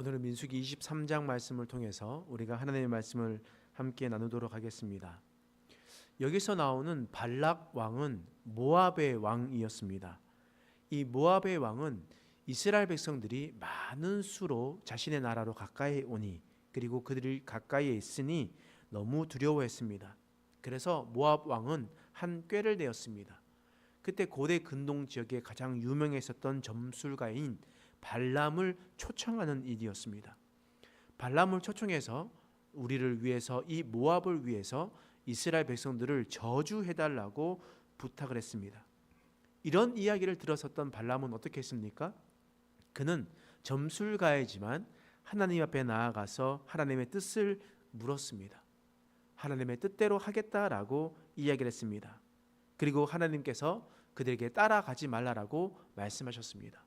오늘은 민수기 23장 말씀을 통해서 우리가 하나님의 말씀을 함께 나누도록 하겠습니다. 여기서 나오는 발락 왕은 모압의 왕이었습니다. 이 모압의 왕은 이스라엘 백성들이 많은 수로 자신의 나라로 가까이 오니 그리고 그들이 가까이에 있으니 너무 두려워했습니다. 그래서 모압 왕은 한 꾀를 내었습니다. 그때 고대 근동 지역에 가장 유명했었던 점술가인 발람을 초청하는 일이었습니다. 발람을 초청해서 우리를 위해서 이 모압을 위해서 이스라엘 백성들을 저주해 달라고 부탁을 했습니다. 이런 이야기를 들었었던 발람은 어떻게 했습니까? 그는 점술가이지만 하나님 앞에 나아가서 하나님의 뜻을 물었습니다. 하나님의 뜻대로 하겠다라고 이야기를 했습니다. 그리고 하나님께서 그들에게 따라가지 말라라고 말씀하셨습니다.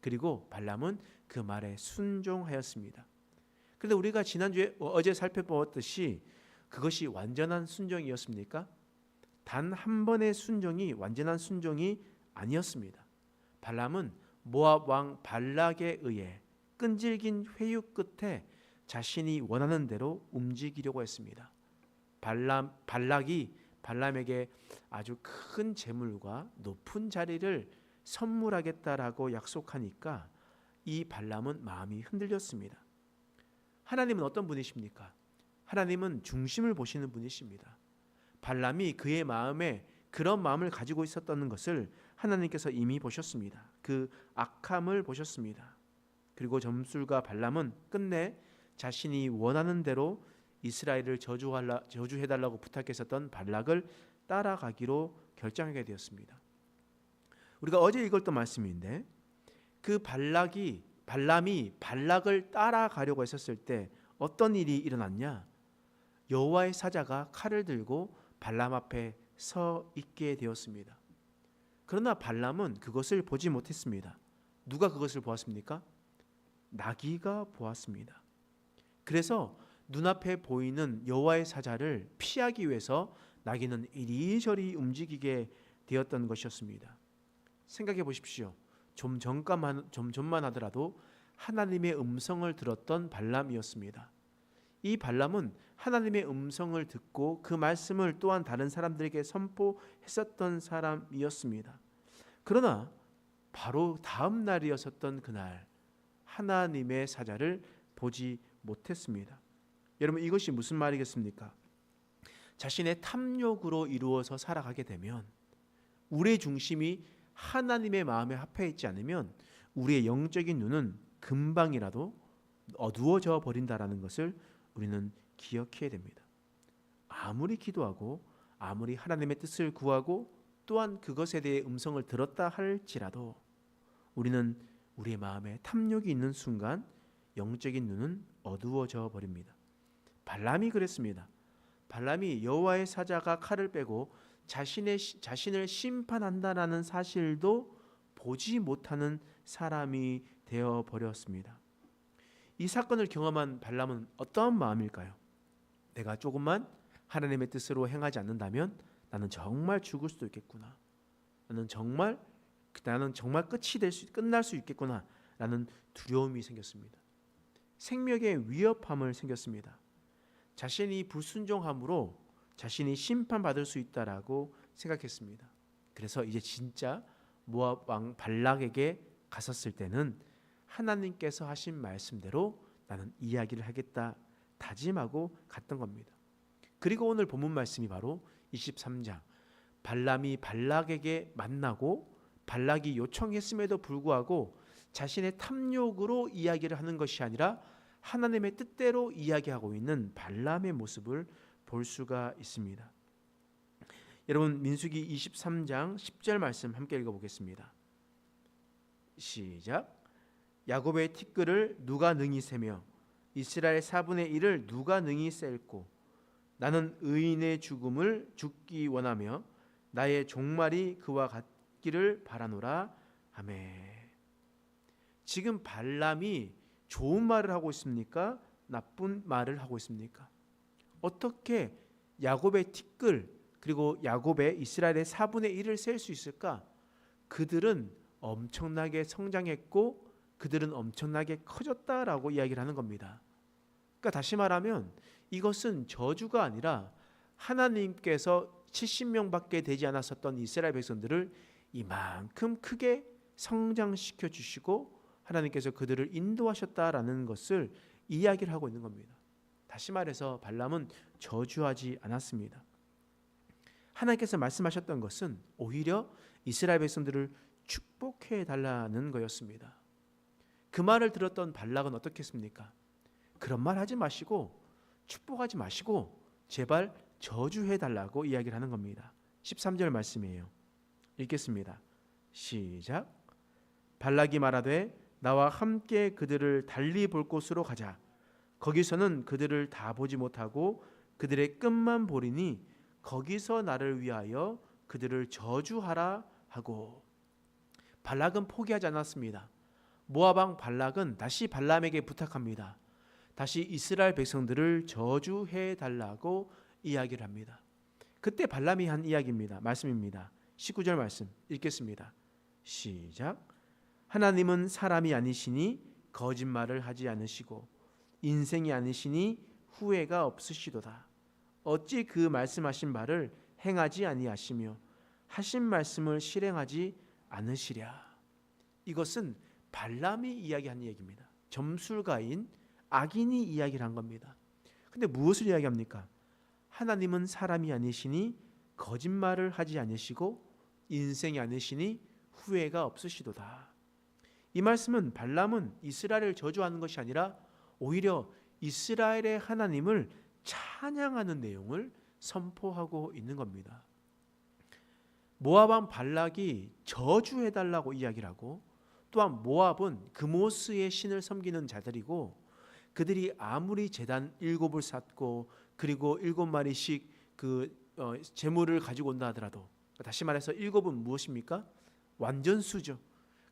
그리고 발람은 그 말에 순종하였습니다. 그런데 우리가 지난주에 어제 살펴보았듯이 그것이 완전한 순종이었습니까? 단 한 번의 순종이 완전한 순종이 아니었습니다. 발람은 모압 왕 발락에 의해 끈질긴 회유 끝에 자신이 원하는 대로 움직이려고 했습니다. 발람 발락이 발람에게 아주 큰 재물과 높은 자리를 선물하겠다라고 약속하니까 이 발람은 마음이 흔들렸습니다. 하나님은 어떤 분이십니까? 하나님은 중심을 보시는 분이십니다. 발람이 그의 마음에 그런 마음을 가지고 있었다는 것을 하나님께서 이미 보셨습니다. 그 악함을 보셨습니다. 그리고 점술가 발람은 끝내 자신이 원하는 대로 이스라엘을 저주해달라고 부탁했었던 발락을 따라가기로 결정하게 되었습니다. 우리가 어제 읽었던 말씀인데 그 발락이 발람이 발락을 따라가려고 했었을 때 어떤 일이 일어났냐? 여호와의 사자가 칼을 들고 발람 앞에 서 있게 되었습니다. 그러나 발람은 그것을 보지 못했습니다. 누가 그것을 보았습니까? 나귀가 보았습니다. 그래서 눈앞에 보이는 여호와의 사자를 피하기 위해서 나귀는 이리저리 움직이게 되었던 것이었습니다. 생각해 보십시오. 좀 전까만 좀 전만 하더라도 하나님의 음성을 들었던 발람이었습니다. 이 발람은 하나님의 음성을 듣고 그 말씀을 또한 다른 사람들에게 선포했었던 사람이었습니다. 그러나 바로 다음 날이었었던 그날 하나님의 사자를 보지 못했습니다. 여러분 이것이 무슨 말이겠습니까? 자신의 탐욕으로 이루어서 살아가게 되면 우리의 중심이 하나님의 마음에 합해 있지 않으면 우리의 영적인 눈은 금방이라도 어두워져 버린다라는 것을 우리는 기억해야 됩니다. 아무리 기도하고 아무리 하나님의 뜻을 구하고 또한 그것에 대해 음성을 들었다 할지라도 우리는 우리의 마음에 탐욕이 있는 순간 영적인 눈은 어두워져 버립니다. 발람이 그랬습니다. 발람이 여호와의 사자가 칼을 빼고 자신의 자신을 심판한다라는 사실도 보지 못하는 사람이 되어 버렸습니다. 이 사건을 경험한 발람은 어떠한 마음일까요? 내가 조금만 하나님의 뜻으로 행하지 않는다면 나는 정말 죽을 수도 있겠구나. 나는 정말 나는 정말 끝이 될 수 끝날 수 있겠구나라는 두려움이 생겼습니다. 생명의 위협함을 생겼습니다. 자신이 불순종함으로 자신이 심판받을 수 있다라고 생각했습니다. 그래서 이제 진짜 모압 왕 발락에게 갔었을 때는 하나님께서 하신 말씀대로 나는 이야기를 하겠다 다짐하고 갔던 겁니다. 그리고 오늘 본문 말씀이 바로 23장 발람이 발락에게 만나고 발락이 요청했음에도 불구하고 자신의 탐욕으로 이야기를 하는 것이 아니라 하나님의 뜻대로 이야기하고 있는 발람의 모습을 볼 수가 있습니다. 여러분 민수기 23장 10절 말씀 함께 읽어보겠습니다. 시작. 야곱의 티끌을 누가 능히 세며 이스라엘 4분의 1을 누가 능히 셀고 나는 의인의 죽음을 죽기 원하며 나의 종말이 그와 같기를 바라노라 하매 지금 발람이 좋은 말을 하고 있습니까? 나쁜 말을 하고 있습니까? 어떻게 야곱의 티끌 그리고 야곱의 이스라엘의 4분의 1을 셀 수 있을까? 그들은 엄청나게 성장했고 그들은 엄청나게 커졌다라고 이야기를 하는 겁니다. 그러니까 다시 말하면 이것은 저주가 아니라 하나님께서 70명밖에 되지 않았었던 이스라엘 백성들을 이만큼 크게 성장시켜 주시고 하나님께서 그들을 인도하셨다라는 것을 이야기를 하고 있는 겁니다. 다시 말해서 발람은 저주하지 않았습니다. 하나님께서 말씀하셨던 것은 오히려 이스라엘 백성들을 축복해 달라는 거였습니다. 그 말을 들었던 발락은 어떻게 했습니까? 그런 말 하지 마시고 축복하지 마시고 제발 저주해 달라고 이야기를 하는 겁니다. 13절 말씀이에요. 읽겠습니다. 시작. 발락이 말하되 나와 함께 그들을 달리 볼 곳으로 가자. 거기서는 그들을 다 보지 못하고 그들의 끝만 보리니 거기서 나를 위하여 그들을 저주하라 하고 발락은 포기하지 않았습니다. 모아방 발락은 다시 발람에게 부탁합니다. 다시 이스라엘 백성들을 저주해 달라고 이야기를 합니다. 그때 발람이 한 이야기입니다. 말씀입니다. 19절 말씀 읽겠습니다. 시작. 하나님은 사람이 아니시니 거짓말을 하지 않으시고 인생이 아니시니 후회가 없으시도다. 어찌 그 말씀하신 바를 행하지 아니하시며 하신 말씀을 실행하지 않으시랴. 이것은 발람이 이야기한 얘기입니다. 점술가인 악인이 이야기를 한 겁니다. 근데 무엇을 이야기합니까? 하나님은 사람이 아니시니 거짓말을 하지 않으시고 인생이 아니시니 후회가 없으시도다. 이 말씀은 발람은 이스라엘을 저주하는 것이 아니라 오히려 이스라엘의 하나님을 찬양하는 내용을 선포하고 있는 겁니다. 모압 왕 발락이 저주해 달라고 이야기를 하고 또한 모압은 그모스의 신을 섬기는 자들이고 그들이 아무리 제단 일곱을 쌓고 그리고 일곱 마리씩 그 어, 재물을 가지고 온다 하더라도 다시 말해서 일곱은 무엇입니까? 완전수죠.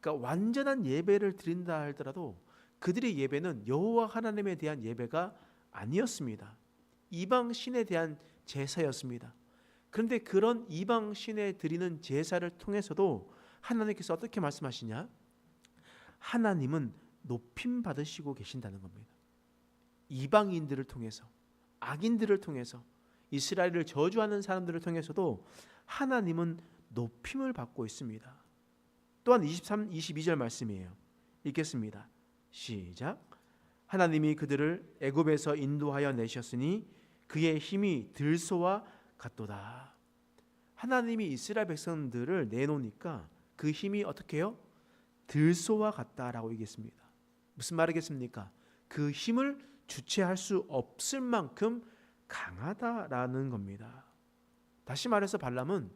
그러니까 완전한 예배를 드린다 하더라도 그들의 예배는 여호와 하나님에 대한 예배가 아니었습니다. 이방 신에 대한 제사였습니다. 그런데 그런 이방 신에 드리는 제사를 통해서도 하나님께서 어떻게 말씀하시냐? 하나님은 높임 받으시고 계신다는 겁니다. 이방인들을 통해서 악인들을 통해서 이스라엘을 저주하는 사람들을 통해서도 하나님은 높임을 받고 있습니다. 또한 23, 22절 말씀이에요. 읽겠습니다. 시작. 하나님이 그들을 애굽에서 인도하여 내셨으니 그의 힘이 들소와 같도다. 하나님이 이스라엘 백성들을 내놓으니까 그 힘이 어떻게 해요? 들소와 같다라고 얘기했습니다. 무슨 말이겠습니까? 그 힘을 주체할 수 없을 만큼 강하다라는 겁니다. 다시 말해서 발람은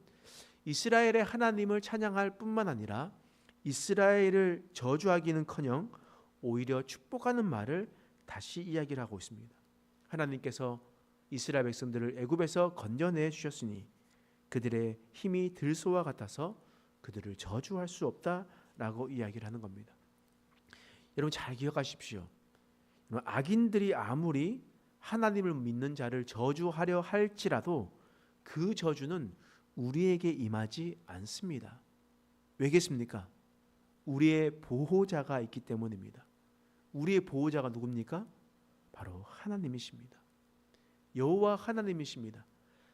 이스라엘의 하나님을 찬양할 뿐만 아니라 이스라엘을 저주하기는커녕 오히려 축복하는 말을 다시 이야기를 하고 있습니다. 하나님께서 이스라엘 백성들을 애굽에서 건져내 주셨으니 그들의 힘이 들소와 같아서 그들을 저주할 수 없다라고 이야기를 하는 겁니다. 여러분 잘 기억하십시오. 악인들이 아무리 하나님을 믿는 자를 저주하려 할지라도 그 저주는 우리에게 임하지 않습니다. 왜겠습니까? 우리의 보호자가 있기 때문입니다. 우리의 보호자가 누굽니까? 바로 하나님이십니다. 여호와 하나님이십니다.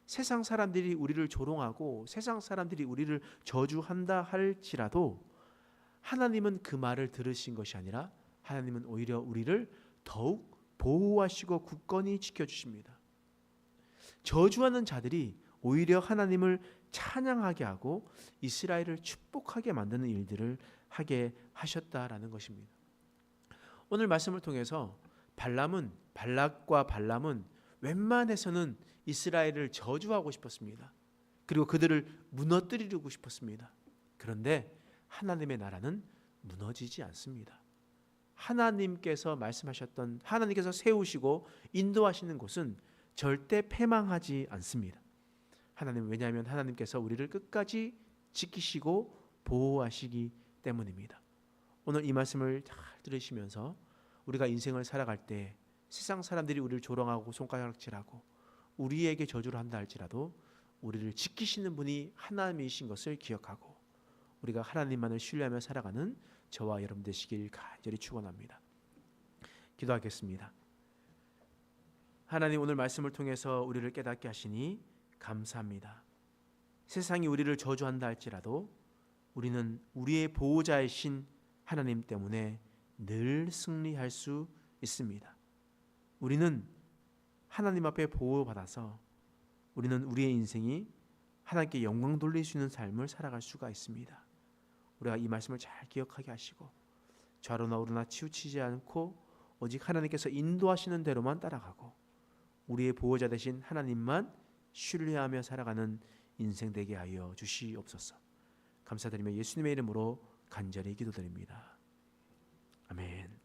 세상 사람들이 우리를 조롱하고 세상 사람들이 우리를 저주한다 할지라도 하나님은 그 말을 들으신 것이 아니라 하나님은 오히려 우리를 더욱 보호하시고 굳건히 지켜 주십니다. 저주하는 자들이 오히려 하나님을 찬양하게 하고 이스라엘을 축복하게 만드는 일들을 하게 하셨다라는 것입니다. 오늘 말씀을 통해서 발람은 발락과 발람은 웬만해서는 이스라엘을 저주하고 싶었습니다. 그리고 그들을 무너뜨리고 싶었습니다. 그런데 하나님의 나라는 무너지지 않습니다. 하나님께서 말씀하셨던 하나님께서 세우시고 인도하시는 곳은 절대 패망하지 않습니다. 하나님 왜냐하면 하나님께서 우리를 끝까지 지키시고 보호하시기 때문입니다. 오늘 이 말씀을 잘 들으시면서 우리가 인생을 살아갈 때 세상 사람들이 우리를 조롱하고 손가락질하고 우리에게 저주를 한다 할지라도 우리를 지키시는 분이 하나님이신 것을 기억하고 우리가 하나님만을 신뢰하며 살아가는 저와 여러분 되시길 간절히 축원합니다. 기도하겠습니다. 하나님 오늘 말씀을 통해서 우리를 깨닫게 하시니 감사합니다. 세상이 우리를 저주한다 할지라도 우리는 우리의 보호자이신 하나님 때문에 늘 승리할 수 있습니다. 우리는 하나님 앞에 보호받아서 우리는 우리의 인생이 하나님께 영광 돌릴 수 있는 삶을 살아갈 수가 있습니다. 우리가 이 말씀을 잘 기억하게 하시고 좌로나 우로나 치우치지 않고 오직 하나님께서 인도하시는 대로만 따라가고 우리의 보호자 되신 하나님만 신뢰하며 살아가는 인생 되게 하여 주시옵소서. 감사드리며 예수님의 이름으로 간절히 기도드립니다. 아멘.